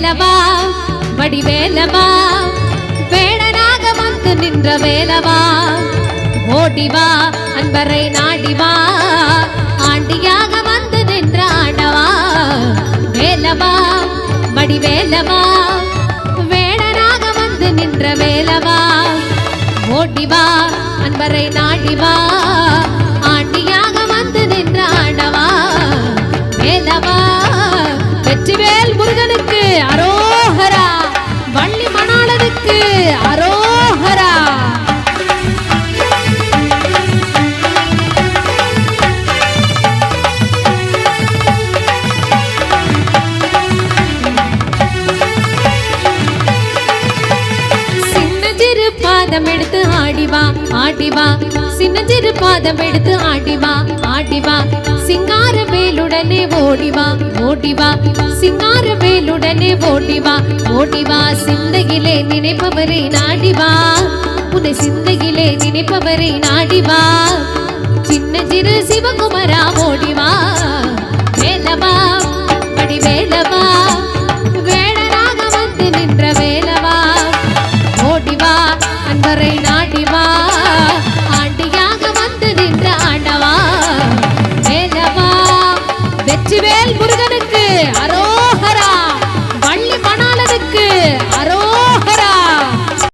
வேலவா? வடிவேலவா வேடனாக வந்து நின்ற வேலவா? ஓடிவா அன்பரை நாடிவா ஆண்டியாக வந்து நின்ற ஆண்டவா? வேலவா? வடிவேலவா வேடனாக வந்து நின்ற வேலவா? ஓடிவா அன்பரை நாடிவா மணாளனுக்கு அரோஹரா. சின்னஞ்சிறு பாதம் எடுத்து ஆடிவா ஆடிவா சின்னஞ்சிறு பாதம் எடுத்து ஆடிவா ஆடிவா சிங்கார வேலுடனே ஓடிவா ஓடிவா சிங்கார வேலுடனே ஓடிவா ஓடிவா சிந்தையிலே நினைப்பவரை நாடிவா உன்னை சிந்தையிலே நினைப்பவரை நாடிவா சின்ன சிறு சிவகுமரா ஓடிவா வேலவா வேல் முருகனுக்கு அரோஹரா வள்ளி மணாலனுக்கு